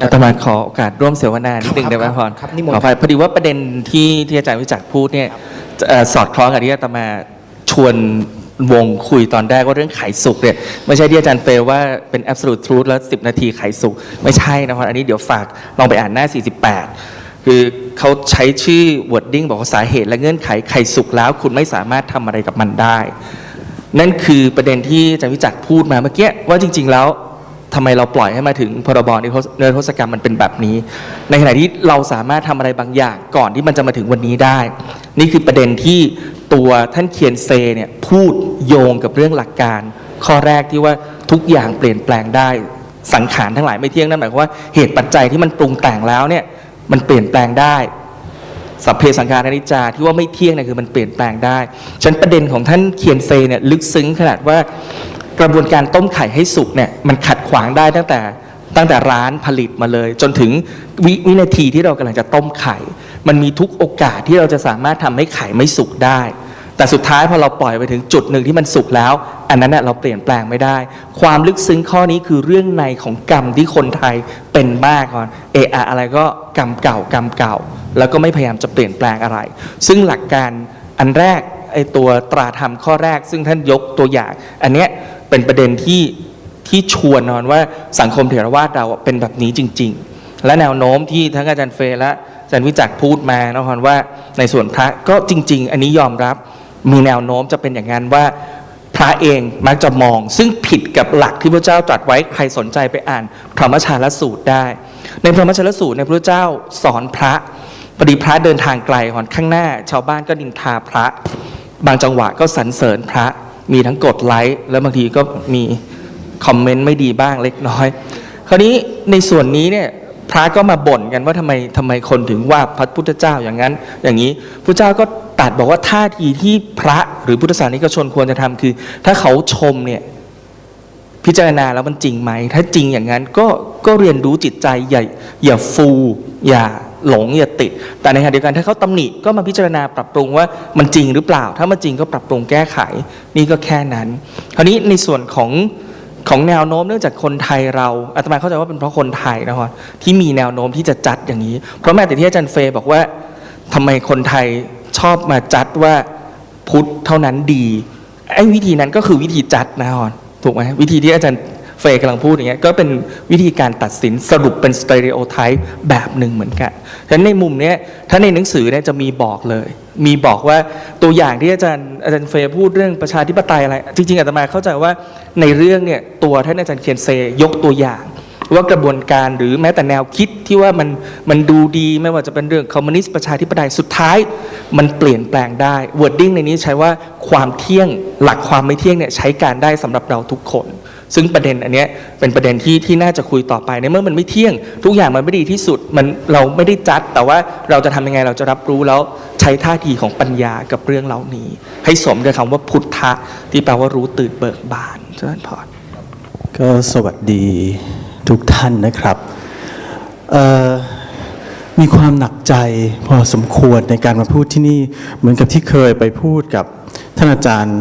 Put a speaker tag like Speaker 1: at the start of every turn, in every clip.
Speaker 1: อาตมาขอโอกาสร่วมเสวนานิดนึง
Speaker 2: ครับ
Speaker 1: ได้ไหมพร
Speaker 2: ครับนิมนต์
Speaker 1: ขออภัยพอดีว่าประเด็นที่ที่อาจารย์วิจักรพูดเนี่ยเอ่อสอดคล้องกับที่อาตมาชวนวงคุยตอนแรกว่าเรื่องไขสุกเนี่ยไม่ใช่ที่อาจารย์เฟลว่าเป็น absolute truth แล้ว 10 นาทีไขสุกไม่ใช่นะพรอันนี้เดี๋ยวฝากลองไปอ่านหน้า 48 คือเขาใช้ชื่อ wording บอกว่าสาเหตุและเงื่อนไขไขสุกแล้ว คุณไม่สามารถทำอะไรกับมันได้ นั่นคือประเด็นที่อาจารย์วิจักรพูดมาเมื่อกี้ว่าจริง ๆ แล้ว ทำไมเราปล่อยให้มาถึงพรบนิรโทษนิรโทษกรรมมันเป็นแบบนี้ ในขณะที่เราสามารถทำอะไรบางอย่างก่อนที่มันจะมาถึงวันนี้ได้ นี่คือประเด็นที่ตัวท่านเคียนเซเนี่ยพูดโยงกับเรื่องหลักการ ข้อแรกที่ว่าทุกอย่างเปลี่ยนแปลงได้สังขารทั้งหลายไม่เที่ยงนั่นหมายความว่าเหตุปัจจัยที่มันปรุงแต่งแล้วเนี่ยมันเปลี่ยนแปลงได้สัพเพสังขารอนิจจาที่ว่าไม่เที่ยงเนี่ยคือมันเปลี่ยนแปลงได้ ฉะนันประเด็นของท่านเคียนเซเนี่ยลึกซึ้งขนาดว่า กระบวนการต้มไข่ให้สุกเนี่ยมันขัดขวางได้ตั้งแต่ตั้งแต่ร้านผลิตมาเลย จนถึงววินาทีที่เรากำลังจะต้มไข่ มันมีทุกโอกาสที่เราจะสามารถทำให้ไข่ไม่สุกได้ แต่สุดท้ายพอเราปล่อยไปถึงจุดหนึ่งที่มันสุกแล้ว อันนั้นน่ะเราเปลี่ยนแปลงไม่ได้ ความลึกซึ้งข้อนี้คือเรื่องในของกรรมที่คนไทยเป็นมากก่อนเออะอะไรก็กรรมเก่ากรรมเก่า แล้วก็ไม่พยายามจะเปลี่ยนแปลงอะไร ซึ่งหลักการอันแรก ไอตัวตราธรรมข้อแรก ซึ่งท่านยกตัวอย่าง อันเนี้ยเป็นประเด็นที่ที่ชวนนอนว่าสังคมเถรวาทเราเป็นแบบนี้จริง ๆ และแนวโน้มที่ทั้งอาจารย์เฟและอาจารย์วิจักพูดมานะครว่าในส่วนพระก็จริง ๆ อันนี้ยอมรับมีแนวโน้มจะเป็นอย่างนั้นว่าพระเองมักจะมอง ซึ่งผิดกับหลักที่พระเจ้าตรัสไว้ใครสนใจไปอ่านพระมชาลสูตรได้ ในพระมชาลสูตรในพระเจ้าสอนพระพอดีพระเดินทางไกลก่อนข้างหน้า ชาวบ้านก็ดินทาพระ บางจังหวะก็สรรเสริญพระ มีทั้งกดไลค์แล้วบางทีก็มีคอมเมนต์ไม่ดีบ้างเล็กน้อย คราวนี้ในส่วนนี้เนี่ยพระก็มาบ่นกันว่าทำไมทำไมคนถึงว่าพระพุทธเจ้าอย่างนั้น อย่างนี้พระเจ้าก็ตัดบอกว่าท่าทีที่พระหรือพุทธศาสนิกชนควรจะทำคือ ถ้าเขาชมเนี่ยพิจารณาแล้วมันจริงไหม ถ้าจริงอย่างนั้นก็ก็เรียนรู้จิตใจอย่าอย่าฟู อย่า หลงอย่าติด แต่ในขณะเดียวกันถ้าเขาตำหนิก็มาพิจารณาปรับปรุงว่ามันจริงหรือเปล่า ถ้ามันจริงก็ปรับปรุงแก้ไข นี่ก็แค่นั้น คราวนี้ในส่วนของของแนวโน้มเนื่องจากคนไทยเราอาตมาเข้าใจว่าเป็นเพราะคนไทยนะครับที่มีแนวโน้มที่จะจัดอย่างนี้ เพราะแม้แต่ที่อาจารย์เฟย์บอกว่าทำไมคนไทยชอบมาจัดว่าพุทธเท่านั้นดีไอ้วิธีนั้นก็คือวิธีจัดนะครับถูกไหมวิธีที่อาจารย์ เฟยกำลังพูดอย่างเงี้ยก็เป็นวิธีการตัดสินสรุปเป็นสเตอริโอไทป์แบบหนึ่งเหมือนกันฉะนั้นในมุมเนี้ยถ้าในหนังสือเนี่ยจะมีบอกเลย มีบอกว่าตัวอย่างที่อาจารย์อาจารย์เฟยพูดเรื่องประชาธิปไตยอะไร จริงๆอาตมาเข้าใจว่าในเรื่องเนี่ยตัวท่านอาจารย์เคียนเซยกตัวอย่างว่ากระบวนการหรือแม้แต่แนวคิดที่ว่ามันมันดูดีไม่ว่าจะเป็นเรื่องคอมมิวนิสต์ประชาธิปไตยสุดท้าย มันเปลี่ยนแปลงได้ wording ในนี้ใช้ว่าความเที่ยงหลักความไม่เที่ยงเนี่ยใช้การได้สำหรับเราทุกคน ซึ่งประเด็นอันเนี้ยเป็นประเด็นที่ที่น่าจะคุยต่อไปในเมื่อมันไม่เที่ยง ทุกอย่างมันไม่ดีที่สุดมันเราไม่ได้จัด แต่ว่าเราจะทำยังไงเราจะรับรู้แล้วใช้ท่าทีของปัญญากับเรื่องเหล่านี้ ให้สมกับคำว่าพุทธะที่แปลว่ารู้ตื่นเบิกบานเจริญพร
Speaker 2: ก็สวัสดีทุกท่านนะครับมีความหนักใจพอสมควรในการมาพูดที่นี่เหมือนกับที่เคยไปพูดกับ ท่านอาจารย์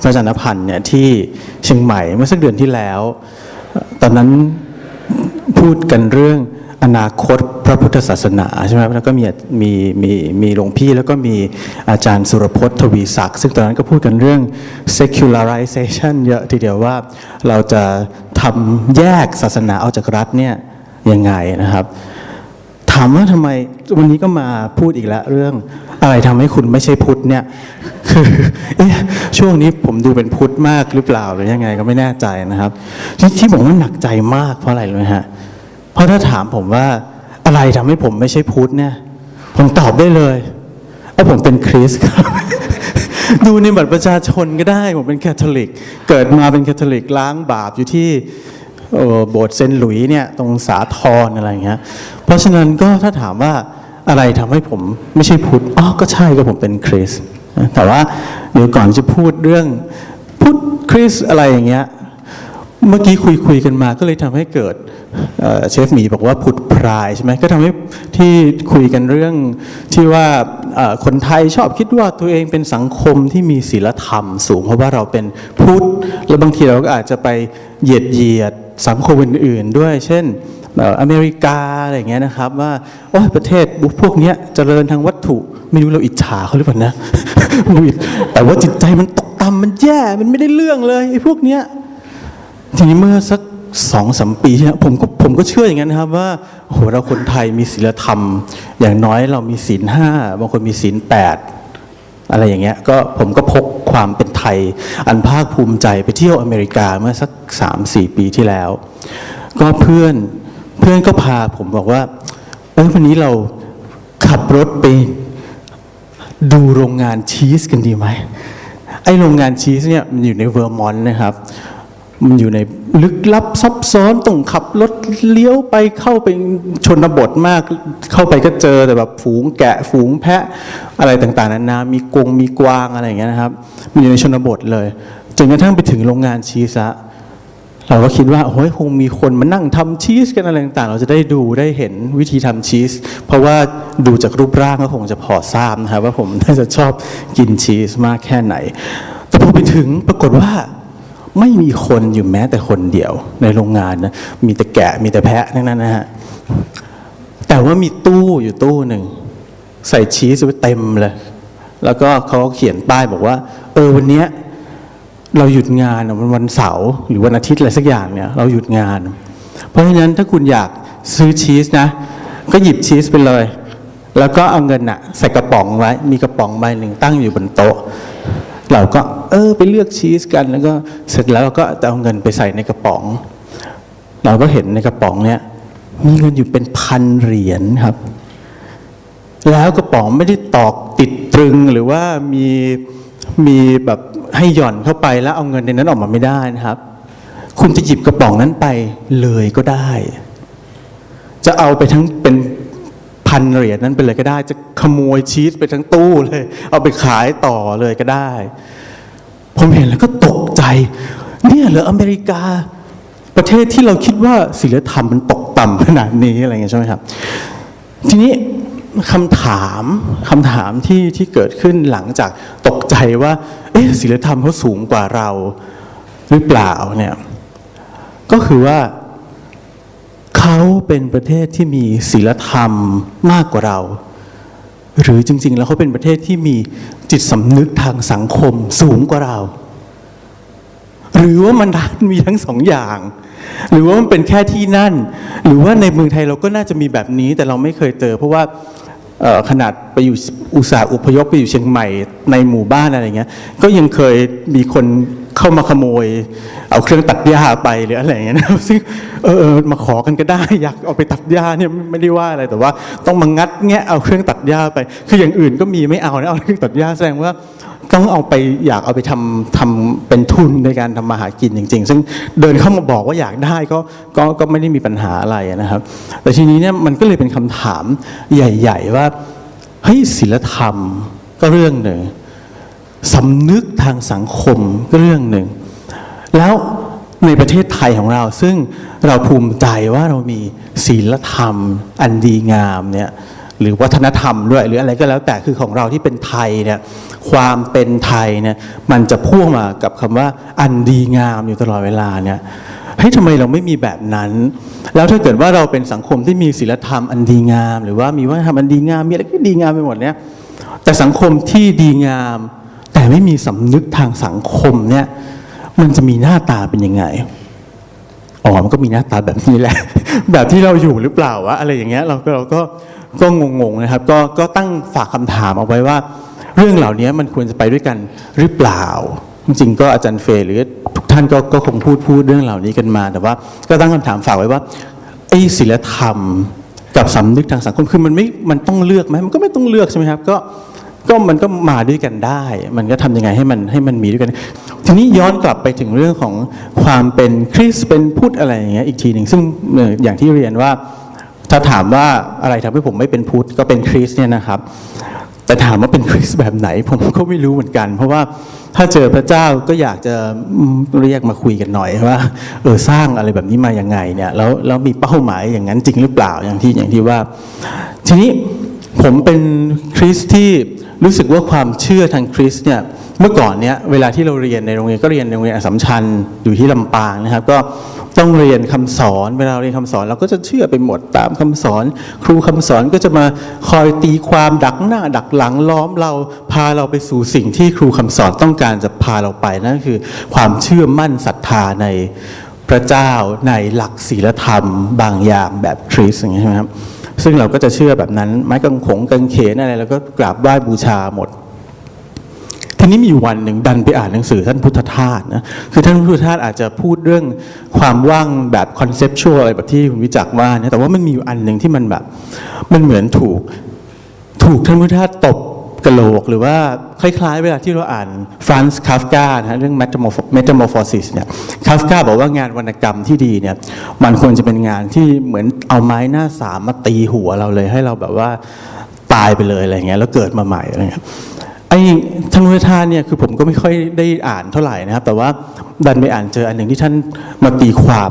Speaker 2: พระอาจารย์พันธ์เนี่ยที่เชียงใหม่เมื่อสักเดือนที่แล้ว ตอนนั้นพูดกันเรื่องอนาคตพระพุทธศาสนาใช่ไหมแล้วก็มีมีมีมีหลวงพี่แล้วก็มีอาจารย์สุรพจน์ทวีศักดิ์ ซึ่งตอนนั้นก็พูดกันเรื่อง secularization เยอะทีเดียวว่าเราจะทำแยกศาสนาออกจากรัฐเนี่ยยังไงนะครับ ถามว่าทำไมวันนี้ก็มาพูดอีกแล้วเรื่องอะไรทำให้คุณไม่ใช่พุทธเนี่ยคือเอ๊ะช่วงนี้ผมดูเป็นพุทธมากหรือเปล่าหรือยังไงก็ไม่แน่ใจนะครับที่ที่ผมว่าหนักใจมากเพราะอะไรรู้ไหมฮะเพราะถ้าถามผมว่าอะไรทำให้ผมไม่ใช่พุทธเนี่ย ผมตอบได้เลยว่าผมเป็นคริสครับดูในบัตรประชาชนก็ได้ผมเป็นแคทอลิก เกิดมาเป็นแคทอลิกล้างบาปอยู่ที่ โบสถ์เซนหลุยส์เนี่ยตรงสาทรอะไรเงี้ยเพราะฉะนั้นก็ถ้าถามว่าอะไรทำให้ผมไม่ใช่พุทธอ๋อก็ใช่ก็ผมเป็นคริสแต่ว่าเดี๋ยวก่อนจะพูดเรื่องพุทธคริสอะไรอย่างเงี้ยเมื่อกี้คุยคุยกันมาก็เลยทำให้เกิดเเชฟหมีบอกว่าผุดพรายใช่ไหมก็ทำให้ที่คุยกันเรื่องที่ว่าคนไทยชอบคิดว่าตัวเองเป็นสังคมที่มีศีลธรรมสูง เพราะว่าเราเป็นพุทธแล้วบางทีเราก็อาจจะไปเหยียดเหยียด สังคมอื่นๆด้วย เช่นอเมริกาอะไรเงี้ยนะครับ ว่าโอ้ยประเทศพวกเนี้ยเจริญทางวัตถุไม่รู้เราอิจฉาเขาหรือเปล่านะแต่ว่าจิตใจมันตกต่ำมันแย่มันไม่ได้เรื่องเลยไอ้พวกเนี้ยทีนี้เมื่อสักสองสามปีที่แล้วผมก็ผมก็เชื่ออย่างนั้นนะครับว่าโหเราคนไทยมีศีลธรรม อย่างน้อยเรามีศีลห้าบางคนมีศีลแปด อะไรอย่างเงี้ยก็ผมก็พกความเป็นไทย อันภาคภูมิใจไปเที่ยวอเมริกาเมื่อสักสามสี่ปีที่แล้ว ก็เพื่อนเพื่อนก็พาผมบอกว่าเอ้ยวันนี้เราขับรถไปดูโรงงานชีสกันดีไหมไอโรงงานชีสเนี่ยมันอยู่ในเวอร์มอนต์นะครับ มันอยู่ในลึกลับซับซ้อนต้องขับรถเลี้ยวไปเข้าไปชนบทมาก เข้าไปก็เจอแต่แบบฝูงแกะฝูงแพะอะไรต่างๆนานามีกงมีกวางอะไรอย่างเงี้ยนะครับ มันอยู่ในชนบทเลยจนกระทั่งไปถึงโรงงานชีสะเราก็คิดว่าโอ้ยคงมีคนมานั่งทำชีสกันอะไรต่างๆ เราจะได้ดูได้เห็นวิธีทำชีส เพราะว่าดูจากรูปร่างก็คงจะพอทราบนะครับว่าผมน่าจะชอบกินชีสมากแค่ไหน แต่พอไปถึงปรากฏว่า ไม่มีคนอยู่แม้แต่คนเดียว ในโรงงานนะมีแต่แกะมีแต่แพะนั้นนะฮะแต่ว่ามีตู้อยู่ตู้หนึ่ง ใส่ชีสไว้เต็มเลย แล้วก็เขาก็เขียนป้ายบอกว่า เออวันเนี้ยเราหยุดงานอะวันวันเสาร์หรือวันอาทิตย์อะไรสักอย่างเนี่ย เราหยุดงาน เพราะฉะนั้นถ้าคุณอยากซื้อชีสนะ ก็หยิบชีสไปเลย แล้วก็เอาเงินอะใส่กระป๋องไว้ มีกระป๋องใบหนึ่งตั้งอยู่บนโต๊ะ เราก็เออไปเลือกชีสกัน แล้วก็เสร็จแล้วเราก็เอาเงินไปใส่ในกระป๋อง เราก็เห็นในกระป๋องเนี่ยมีเงินอยู่เป็นพันเหรียญครับ แล้วกระป๋องไม่ได้ตอกติดตรึงหรือว่ามีมีแบบให้หย่อนเข้าไปแล้วเอาเงินในนั้นออกมาไม่ได้นะครับ คุณจะหยิบกระป๋องนั้นไปเลยก็ได้ จะเอาไปทั้งเป็น พันเหรียญนั้นไปเลยก็ได้ จะขโมยชีสไปทั้งตู้เลย เอาไปขายต่อเลยก็ได้ ผมเห็นแล้วก็ตกใจ เนี่ยเหรออเมริกา ประเทศที่เราคิดว่าศีลธรรมมันตกต่ำขนาดนี้อะไรเงี้ยใช่ไหมครับ ทีนี้คำถามคำถามที่ที่เกิดขึ้นหลังจากตกใจว่า เอ๊ะศีลธรรมเขาสูงกว่าเราหรือเปล่าเนี่ยก็คือว่า เขาเป็นประเทศที่มีศีลธรรมมากกว่าเรา หรือจริง ๆ แล้วเขาเป็นประเทศที่มีจิตสำนึกทางสังคมสูงกว่าเรา หรือว่ามันมีทั้งสองอย่าง หรือว่ามันเป็นแค่ที่นั่น หรือว่าในเมืองไทยเราก็น่าจะมีแบบนี้ แต่เราไม่เคยเจอ เพราะว่าขนาดไปอยู่อุตสาห์อพยพไปอยู่เชียงใหม่ในหมู่บ้านอะไรเงี้ย ก็ยังเคยมีคน เข้ามาขโมย เอาเครื่องตัดหญ้าไปหรืออะไรอย่างเงี้ยนะซึ่งเออเออมาขอกันก็ได้อยากเอาไปตัดหญ้าเนี่ยไม่ได้ว่าอะไรแต่ว่า ต้องมางัดแงะเอาเครื่องตัดหญ้าไป คืออย่างอื่นก็มีไม่เอานะเอาเครื่องตัดหญ้าแสดงว่าต้องเอาไปอยากเอาไปทำทำเป็นทุนในการทำมาหากินจริง ๆ ซึ่งเดินเข้ามาบอกว่าอยากได้ก็ก็ก็ไม่ได้มีปัญหาอะไรนะครับ แต่ทีนี้เนี่ยมันก็เลยเป็นคำถามใหญ่ ๆ ว่าเฮ้ยศีลธรรมก็เรื่องหนึ่ง สำนึกทางสังคมเรื่องหนึ่ง แล้วในประเทศไทยของเราซึ่งเราภูมิใจว่าเรามีศีลธรรม อันดีงามเนี่ยหรือวัฒนธรรมด้วยหรืออะไรก็แล้วแต่คือของเราที่เป็นไทยเนี่ยความเป็นไทยเนี่ยมันจะพ่วงมากับคำว่าอันดีงามอยู่ตลอดเวลาเนี่ยเฮ้ยทำไมเราไม่มีแบบนั้น แล้วถ้าเกิดว่าเราเป็นสังคมที่มีศีลธรรมอันดีงาม หรือว่ามีวัฒนธรรมอันดีงามมีอะไรก็ดีงามไปหมดเนี่ยแต่สังคมที่ดีงาม แต่ไม่มีสำนึกทางสังคมเนี่ย มันจะมีหน้าตาเป็นยังไงอ๋อมันก็มีหน้าตาแบบนี้แหละ แบบที่เราอยู่หรือเปล่าวะอะไรอย่างเงี้ย เราก็เราก็ก็งงๆนะครับ ก็ก็ตั้งฝากคำถามเอาไว้ว่า เรื่องเหล่านี้มันควรจะไปด้วยกันหรือเปล่า จริงๆก็อาจารย์เฟยหรือทุกท่านก็ก็คงพูดพูดเรื่องเหล่านี้กันมา แต่ว่า ก็ตั้งคำถามฝากไว้ว่าไอ้ศีลธรรมกับสำนึกทางสังคมคือมันไม่มันต้องเลือกไหมมันก็ไม่ต้องเลือกใช่ไหมครับ ก็ ก็มันก็มาด้วยกันได้ มันก็ทำยังไงให้มันให้มันมีด้วยกัน ทีนี้ย้อนกลับไปถึงเรื่องของความเป็นคริสเป็นพุทธอะไรอย่างเงี้ยอีกทีหนึ่งซึ่งอย่างที่เรียนว่า ถ้าถามว่าอะไรทำให้ผมไม่เป็นพุทธก็เป็นคริสเนี่ยนะครับ แต่ถามว่าเป็นคริสแบบไหน ผมก็ไม่รู้เหมือนกัน เพราะว่าถ้าเจอพระเจ้าก็อยากจะเรียกมาคุยกันหน่อยว่าเออสร้างอะไรแบบนี้มายังไงเนี่ยแล้วแล้วมีเป้าหมายอย่างนั้นจริงหรือเปล่าอย่างที่อย่างที่ว่า ทีนี้ผมเป็นคริสที่ รู้สึกว่าความเชื่อทางคริสเนี่ยเมื่อก่อนเนี้ยเวลาที่เราเรียนในโรงเรียนก็เรียนในโรงเรียนอัสสัมชัญอยู่ที่ลำปางนะครับ ก็ต้องเรียนคำสอนเวลาเรียนคำสอนเราก็จะเชื่อไปหมดตามคำสอน ครูคำสอนก็จะมาคอยตีความดักหน้าดักหลังล้อมเราพาเราไปสู่สิ่งที่ครูคำสอนต้องการจะพาเราไปนั่นก็คือ ความเชื่อมั่นศรัทธาในพระเจ้าในหลักศีลธรรม บางอย่างแบบคริสอย่างนี้ยใช่ไหมครับ ซึ่งเราก็จะเชื่อแบบนั้น ไม้กางขงกางเขนอะไรเราก็กราบไหว้บูชาหมด ทีนี้มีอยู่วันหนึ่งดันไปอ่านหนังสือท่านพุทธทาสนะคือท่านพุทธทาสอาจจะพูดเรื่องความว่างแบบคอนเซปชวลอะไรแบบที่คุณวิจักว่านะแต่ว่ามันมีอยู่อันหนึ่งที่มันแบบ มันเหมือนถูก ถูกท่านพุทธทาสตบ กระโหลกหรือว่าคล้ายๆ เวลาที่เราอ่านฟรานซ์คาฟกานะเรื่อง metamorphosis เนี่ยคาฟกาบอกว่างานวรรณกรรมที่ดีเนี่ยมันควรจะเป็นงานที่เหมือนเอาไม้หน้าสามมาตีหัวเราเลยให้เราแบบว่าตายไปเลยอะไรเงี้ยแล้วเกิดมาใหม่อะไรเงี้ยไอ้ธนุทานเนี่ยคือผมก็ไม่ค่อยได้อ่านเท่าไหร่นะครับ แต่ว่าดันไปอ่านเจออันหนึ่งที่ท่านมาตีความ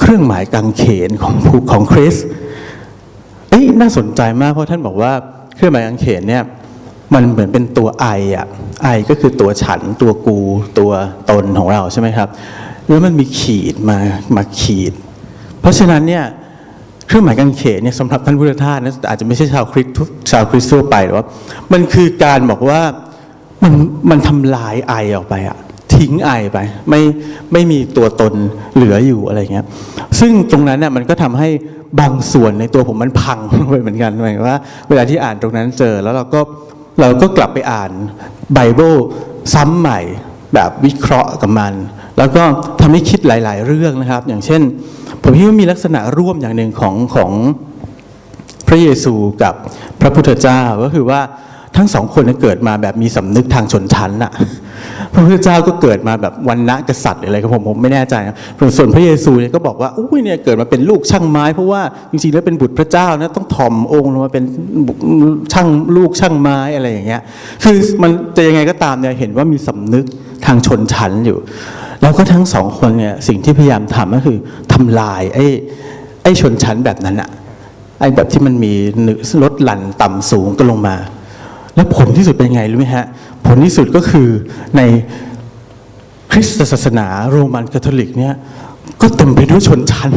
Speaker 2: เครื่องหมายกางเขนของของคริสเอ้ยน่าสนใจมากเพราะท่านบอกว่าเครื่องหมายกางเขนเนี่ย มันเหมือนเป็นตัวไออะไอก็คือตัวฉันตัวกูตัวตนของเราใช่ไหมครับ แล้วมันมีขีดมามาขีด เพราะฉะนั้นเนี่ยเครื่องหมายกางเขนเนี่ยสำหรับท่านพุทธทาสนะอาจจะไม่ใช่ชาวคริสต์ชาวคริสต์ทั่วไปหรอกว่ามันคือการบอกว่ามันมันทำลายไอออกไปอะทิ้งไอไปไม่ไม่มีตัวตนเหลืออยู่อะไรเงี้ยซึ่งตรงนั้นเนี่ยมันก็ทำให้บางส่วนในตัวผมมันพังไปเหมือนกันหมายว่า เวลาที่อ่านตรงนั้นเจอแล้วเราก็ เราก็กลับไปอ่านไบเบิลซ้ำใหม่แบบวิเคราะห์กับมัน แล้วก็ทำให้คิดหลาย ๆ เรื่องนะครับ อย่างเช่น ผมคิดว่ามีลักษณะร่วมอย่างหนึ่งของของพระเยซูกับพระพุทธเจ้าก็คือว่าทั้งสองคนเนี่ยเกิดมาแบบมีสำนึกทางชนชั้นอะ พระพุทธเจ้าก็เกิดมาแบบวันณะกษัตริย์อะไรครับผมผมไม่แน่ใจนะส่วนพระเยซูเนี่ยก็บอกว่าอุ้ยเนี่ยเกิดมาเป็นลูกช่างไม้ เพราะว่าจริงๆแล้วเป็นบุตรพระเจ้านะต้องถ่อมองค์ลงมาเป็นช่างลูกช่างไม้อะไรอย่างเงี้ยคือมันจะยังไงก็ตามเนี่ยเห็นว่ามีสำนึกทางชนชั้นอยู่ แล้วก็ทั้งสองคนเนี่ยสิ่งที่พยายามทำก็คือทำลายไอ้ไอ้ชนชั้นแบบนั้นอะไอ้แบบที่มันมีลดหลั่นต่ำสูงก็ลงมา แล้วผลที่สุดเป็นไงรู้ไหมฮะ ผลที่สุดก็คือในคริสตศาสนาโรมันคาทอลิกเนี่ยก็เต็มไปด้วยชนชั้น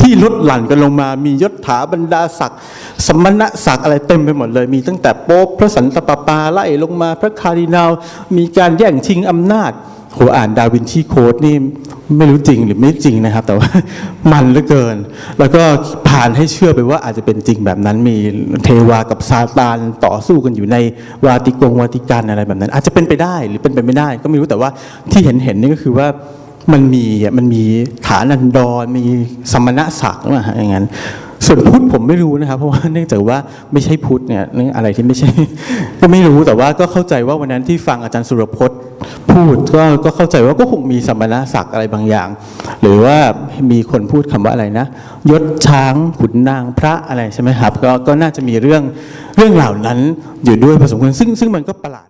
Speaker 2: ที่ลดหลั่นกันลงมา มียศถาบรรดาศักดิ์สมณศักดิ์อะไรเต็มไปหมดเลย มีตั้งแต่โป๊ปพระสันตะปาปาไล่ลงมาพระคารินาลมีการแย่งชิงอำนาจ โหอ่านดาวินชีโค้ดนี่ไม่รู้จริงหรือไม่จริงนะครับ แต่ว่ามันเหลือเกิน แล้วก็ผ่านให้เชื่อไปว่าอาจจะเป็นจริงแบบนั้นมีเทวากับซาตานต่อสู้กันอยู่ในวาติกงวาติกันอะไรแบบนั้น อาจจะเป็นไปได้หรือเป็นไปไม่ได้ ก็ไม่รู้แต่ว่าที่เห็นเห็นนี่ก็คือว่ามันมีอะมันมีฐานันดรมีสมณะศักดิ์นะฮะอย่างนั้น ส่วนพุทธผมไม่รู้นะครับ เพราะว่าเนื่องจากว่าไม่ใช่พุทธเนี่ยอะไรที่ไม่ใช่ ก็ไม่รู้แต่ว่าก็เข้าใจว่าวันนั้นที่ฟังอาจารย์สุรพจน์พูดก็ก็เข้าใจว่าก็คงมีสมณศักดิ์อะไรบางอย่าง หรือว่ามีคนพูดคำว่าอะไรนะ ยศช้างขุนนางพระอะไรใช่ไหมครับก็ก็น่าจะมีเรื่องเรื่องเหล่านั้นอยู่ด้วยพอสมควรซึ่งซึ่งมันก็ประหลาด